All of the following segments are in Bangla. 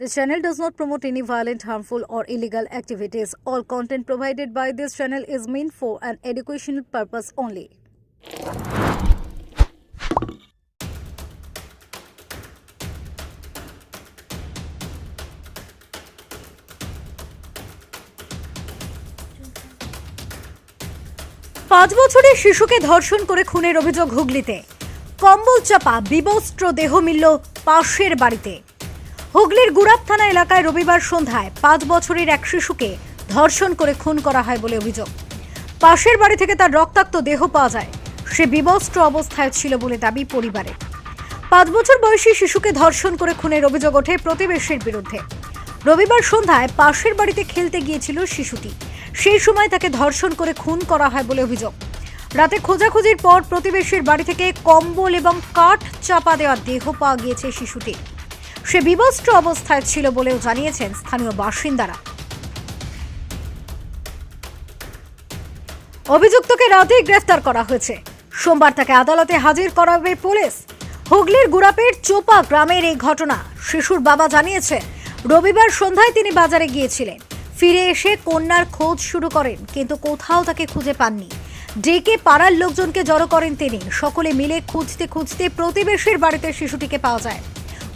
This channel does not promote any violent, harmful, or illegal activities. All content provided by this channel is meant for an educational purpose only. পাঁচ বছরের শিশুকে ধর্ষণ করে খুনের অভিযোগ হুগলিতে কম্বল চাপা বিবস্ত্র দেহ মিলল পাশের বাড়িতে হুগলির গুড়াপ থানা এলাকায় রবিবার সন্ধ্যায় পাঁচ বছরের এক শিশুকে ধর্ষণ করে খুন করা হয় বলে অভিযোগ। পাশের বাড়ি থেকে তার রক্তাক্ত দেহ পাওয়া যায়। সে বিবস্ত্র অবস্থায় ছিল বলে দাবি পরিবারে পাঁচ বছর বয়সী শিশুকে ধর্ষণ করে খুনের অভিযোগ ওঠে প্রতিবেশীর বিরুদ্ধে। রবিবার সন্ধ্যায় পাশের বাড়িতে খেলতে গিয়েছিল শিশুটি। সেই সময় তাকে ধর্ষণ করে খুন করা হয় বলে অভিযোগ। রাতে খোঁজাখুঁজির পর প্রতিবেশীর বাড়ি থেকে কম্বল এবং কাঠ চাপা দেওয়া দেহ পাওয়া গিয়েছে শিশুটির। সে বিবস্ত্র অবস্থায় ছিল বলেও জানিয়েছেন স্থানীয় বাসিন্দারা। অভিযুক্তকে রাতেই গ্রেফতার করা হয়েছে। সোমবার তাকে আদালতে হাজির করাবে পুলিশ। হুগলির গুড়াপের চোপা গ্রামের এই ঘটনা শিশুর বাবা জানিয়েছে, রবিবার সন্ধ্যায় তিনি বাজারে গিয়েছিলেন। ফিরে এসে কন্যার খোঁজ শুরু করেন, কিন্তু কোথাও তাকে খুঁজে পাননি। ডেকে পাড়ার লোকজনকে জড়ো করেন তিনি। সকলে মিলে খুঁজতে খুঁজতে প্রতিবেশীর বাড়িতে শিশুটিকে পাওয়া যায়।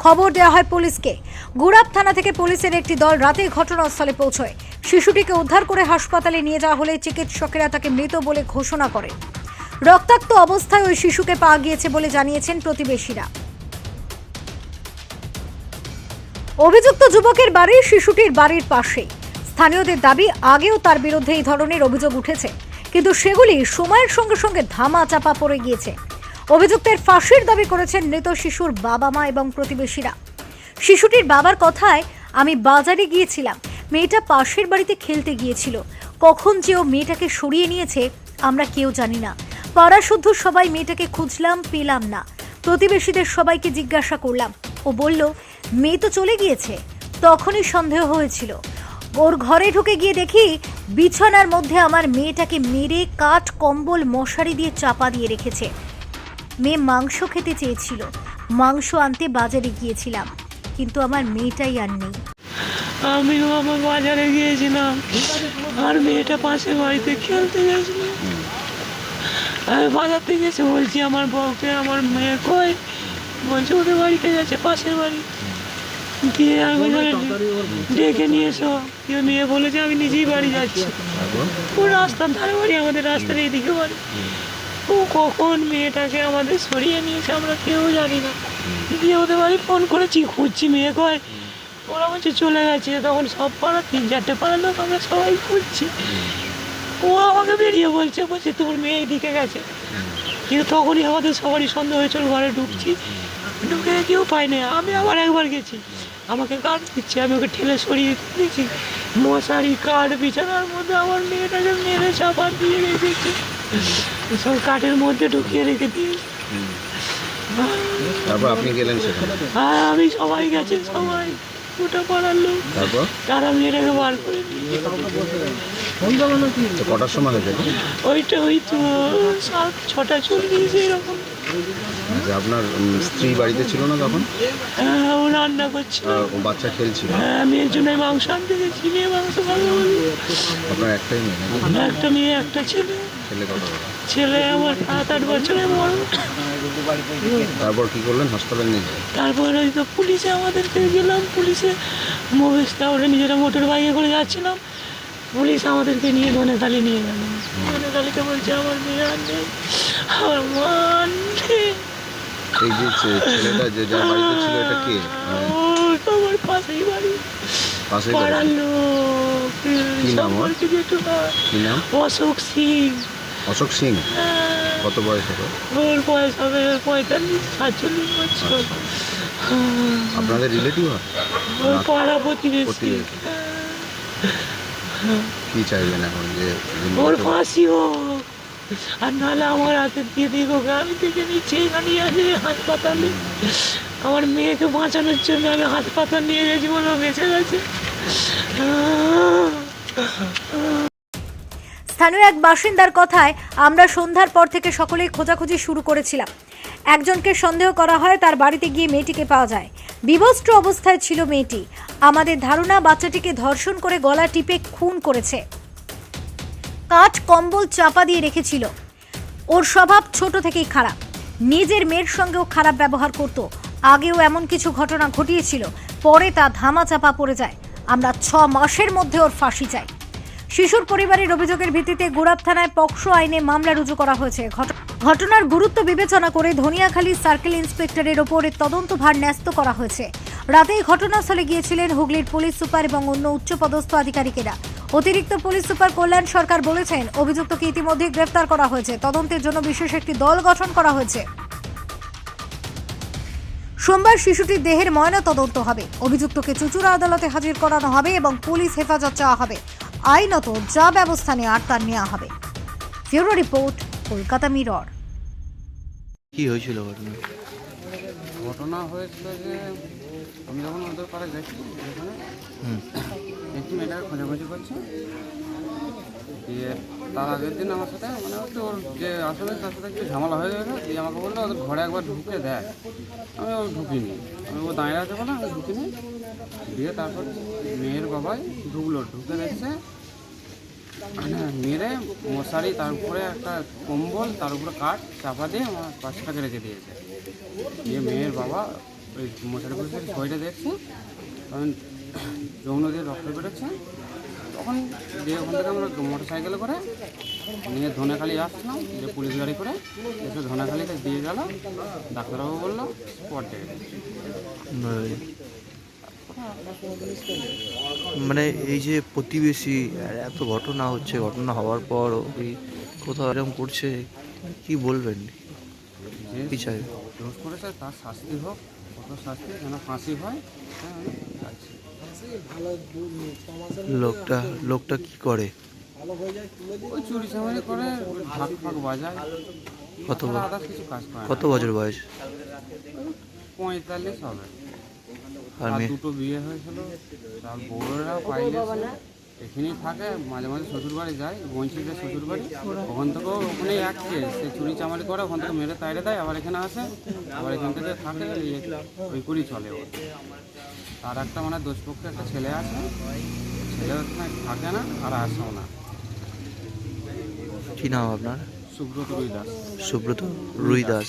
খবর দেওয়া হয় পুলিশকে। গুড়াপ থানা থেকে পুলিশের একটি দল রাতে ঘটনাস্থলে পৌঁছয়। শিশুটিকে উদ্ধার করে হাসপাতালে নিয়ে যাওয়া হলে চিকিৎসকেরা তাকে মৃত বলে ঘোষণা করেন। রক্তাক্ত অবস্থায় ওই শিশুকে পাওয়া গিয়েছে বলে জানিয়েছেন প্রতিবেশীরা। অভিযুক্ত যুবকের বাড়ি শিশুটির বাড়ির পাশে। স্থানীয়দের দাবি, আগেও তার বিরুদ্ধে এই ধরনের অভিযোগ উঠেছে। কিন্তু সেগুলি সময়ের সঙ্গে সঙ্গে ধামা চাপা পড়ে গিয়েছে। অভিযুক্তের ফাঁসির দাবি করেছেন মৃত শিশুর বাবা মা এবং প্রতিবেশীরা। শিশুটির বাবার কথায়, আমি বাজারে গিয়েছিলাম। মেয়েটা পাশের বাড়িতে খেলতে গিয়েছিল। কখন যে ও মেয়েটাকে সরিয়ে নিয়েছে, আমরা কেউ জানি না। পাড়া শুদ্ধ সবাই মেয়েটাকে খুঁজলাম, পেলাম না। প্রতিবেশীদের সবাইকে জিজ্ঞাসা করলাম। ও বলল, মেয়ে তো চলে গিয়েছে। তখনই সন্দেহ হয়েছিল। ওর ঘরে ঢুকে গিয়ে দেখি, বিছানার মধ্যে আমার মেয়েটাকে মেরে কাঠ, কম্বল, মশারি দিয়ে চাপা দিয়ে রেখেছে। মেয়ে মাংস খেতে চেয়েছিল। মাংস আনতে বাজারে গিয়েছিলাম, কিন্তু আমার মেয়েটাই আর নেই। আমিও আমার বাজারে গিয়েছিলাম, আর মেয়েটা পাশের বাড়িতে খেলতে গেছিল। আমি বাজার থেকে এসে বলছি, আমার বউকে, আমার মেয়ে কই? বলছে ওদের বাড়িতে গেছে, পাশের বাড়ি। দিয়ে আমি ডেকে নিয়ে এসো। দিয়ে মেয়ে বলেছে আমি নিজেই বাড়ি যাচ্ছি। ও রাস্তার ধারে বাড়ি, আমাদের রাস্তার এইদিকে বাড়ি। ও কখন মেয়েটাকে আমাদের সরিয়ে নিয়েছে আমরা কেউ জানি না। দিয়ে ওদের বাড়ি ফোন করেছি, খুঁজছি মেয়ে কয় ওরা বলছে, চলে গেছে। তখন সব পাড়া, তিন চারটে পাড়ার লোক আমরা সবাই খুঁজছি। ও আমাকে বেরিয়ে বলছে বলছে, তোর মেয়ে এইদিকে গেছে। কিন্তু তখনই আমাদের সবারই সন্দেহ হয়েছিল, ঘরে ঢুকছি। ঢুকে কেউ পাই পাইনি। আমি আবার একবার গেছি। আমাকে কাঠ দিচ্ছে, আমি ওকে ঠেলে সরিয়ে দিয়েছি। মশারি, কাঠ, বিছানার মধ্যে আমার মেয়েটাকে মেরে চাপা দিয়ে রেখেছে। সব কাঠের মধ্যে ঢুকিয়ে রেখে দিয়েছি তারপর আপনি গেলেন সেখানে? আর আমি সবাই গেছে সবাই। ওটা পাড়ার লোক। তারপর? তারা মেয়েটাকে বার করে দিয়েছে কটার সময় হয়েছে? ওইটা ওই তো সাত ছটা চল্লিশ এরকম। যে আপনার স্ত্রী বাড়িতে ছিল না তখন? হ্যাঁ, ও রান্না করছে বাচ্চা খেলছিল? হ্যাঁ আমি এর জন্য মাংস আনতে গেছি মেয়ে মাংস ভালো আপনার একটাই মেয়ে? একটা মেয়ে একটা ছেলে। ছেলে কত? ছেলে আমার সাত আট বছরের বড়। তারপর কি করলেন? হাসপাতালে নিয়ে গেলেন? তারপরে ওই তো পুলিশে আমাদেরকে গেলাম। পুলিশে মোবেশটা ওটা নিজেরা মোটর বাইকে করে যাচ্ছিলাম। পুলিশ আমাদেরকে নিয়ে ধনেখালি নিয়ে গেল। ধনেখালিতে বলছে আমার মেয়ে আর নেই। আমার মা নেই। এই যে ছেলেটা যে যার বাড়িতে ছিল এটা কে? মানে আমার পাশেই বাড়ি। পাশে পাড়ার লোক। কি নাম ওর? না কি নাম? অশোক সিং। অশোক সিং? কত বয়স হবে? ওর বয়স হবে পঁয়তাল্লিশ সাতচল্লিশ বছর। হ্যাঁ, আপনাদের রিলেটিভ হয়? ওর পাড়া প্রতিবেশী। কি চাইবেন এখন যে ওর ফাঁসি হোক। আর নাহলে আমার হাতে দিয়ে দিক ওকে আমি থেকে নিচ্ছি এখানে আছে হাসপাতালে। আমার মেয়েকে বাঁচানোর জন্য আমি হাসপাতাল নিয়ে গেছি বলে বেঁচে গেছে। স্থানীয় এক বাসিন্দার কথায় আমরা সন্ধ্যার পর থেকে সকলেই খোঁজাখুঁজি শুরু করেছিলাম। একজনকে সন্দেহ করা হয় তার বাড়িতে গিয়ে মেয়েটিকে পাওয়া যায়। বিবস্ত্র অবস্থায় ছিল মেয়েটি। আমাদের ধারণা, বাচ্চাটিকে ধর্ষণ করে গলা টিপে খুন করেছে। কাঠ, কম্বল চাপা দিয়ে রেখেছিল। ওর স্বভাব ছোট থেকেই খারাপ। নিজের মেয়ের সঙ্গেও খারাপ ব্যবহার করত। আগেও এমন কিছু ঘটনা ঘটিয়েছিল। পরে তা ধামাচাপা পড়ে যায়। আমরা ছ মাসের মধ্যে ওর ফাঁসি চাই। শিশুর পরিবারের অভিযোগের ভিত্তিতে গুড়াপ থানায় পক্সো আইনে মামলা রুজু করা হয়েছে। ঘটনার গুরুত্ব বিবেচনা করে ধনিয়াখালী সার্কেল ইন্সপেক্টরের ওপরে তদন্তভার ন্যস্ত করা হয়েছে। রাতেই ঘটনাস্থলে গিয়েছিলেন হুগলির পুলিশ সুপার এবং অন্য উচ্চপদস্থ আধিকারিকেরা। অতিরিক্ত পুলিশ সুপার কল্যাণ সরকার বলেছেন, অভিযুক্তকে ইতিমধ্যে গ্রেফতার করা হয়েছে। তদন্তের জন্য বিশেষ একটি দল গঠন করা হয়েছে। সোমবার শিশুটির দেহের ময়না তদন্ত হবে। অভিযুক্তকে চুচুড়া আদালতে হাজির করানো হবে এবং পুলিশ হেফাজত চাওয়া হবে। আইনত যা ব্যবস্থা নেওয়ার তার নেওয়া হবে। Bureau report Kolkata Mirror. কি হয়েছিল ঘটনা? ঘটনা হয়েছিল যে আমি যখন ওদের পাড়ে গেছি ওখানে হুম। একটি মেয়েটাকে খোঁজাখুঁজি করছে। দিয়ে তার আগের দিন আমার সাথে মানে হচ্ছে ওর যে আসলে তার সাথে একটু ঝামেলা হয়ে গেছে দিয়ে আমাকে বলল ওদের ঘরে একবার ঢুকে দেয় আমি ও ঢুকিনি। আমি ও দাঁড়িয়ে আছে বলে আমি ঢুকিনি। দিয়ে তারপর মেয়ের বাবাই ঢুকলো। ঢুকে দেখছে মানে মেরে মশারি, তার উপরে একটা কম্বল, তার উপরে কাঠ চাপা দিয়ে আমার পাশটাকে রেখে দিয়েছে। দিয়ে মেয়ের বাবা ওই মশারি পরে ছয়টা দেখছে। তখন যৌন দিয়ে রক্ত বেরোচ্ছে। তখন দিয়ে ওখান থেকে আমরা মোটর সাইকেলে করে নিয়ে ধনেখালি আসলাম, যে পুলিশ গাড়ি করে। এসে ধনেখালিতে দিয়ে গেল। ডাক্তারবাবু বলল স্পট ডেকে মানে এই যে প্রতিবেশী এত ঘটনা হচ্ছে ঘটনা হওয়ার পর ওই কোথাও এরকম করছে কি বলবেন? কি চাই? দোষ করেছে তার শাস্তি হোক কত শাস্তি যেন ফাঁসি হয় হ্যাঁ লোকটা লোকটা কি করে? ওই চুরি চামারি করে ঢাক ফাঁক বাজায়। কত। কত বছর বয়স? পঁয়তাল্লিশ হবে। আর আর দুটো বিয়ে হয়েছিল তার বউরাও পাইলে এখানেই থাকে মাঝে মাঝে শ্বশুর বাড়ি যায় বঞ্চিতের শ্বশুর বাড়ি ওখান থেকেও ওখানেই কেস সে চুরি চামারি করে ওখান থেকে মেরে তাইরে দেয় আবার এখানে আসে আবার এখান থেকে থাকে ওই করেই চলে তার একটা মানে দোষপক্ষে একটা ছেলে আছে ছেলে থাকে না আর আসেও না। কি নাম আপনার? সুব্রত রুই দাস। সুব্রত রুই দাস।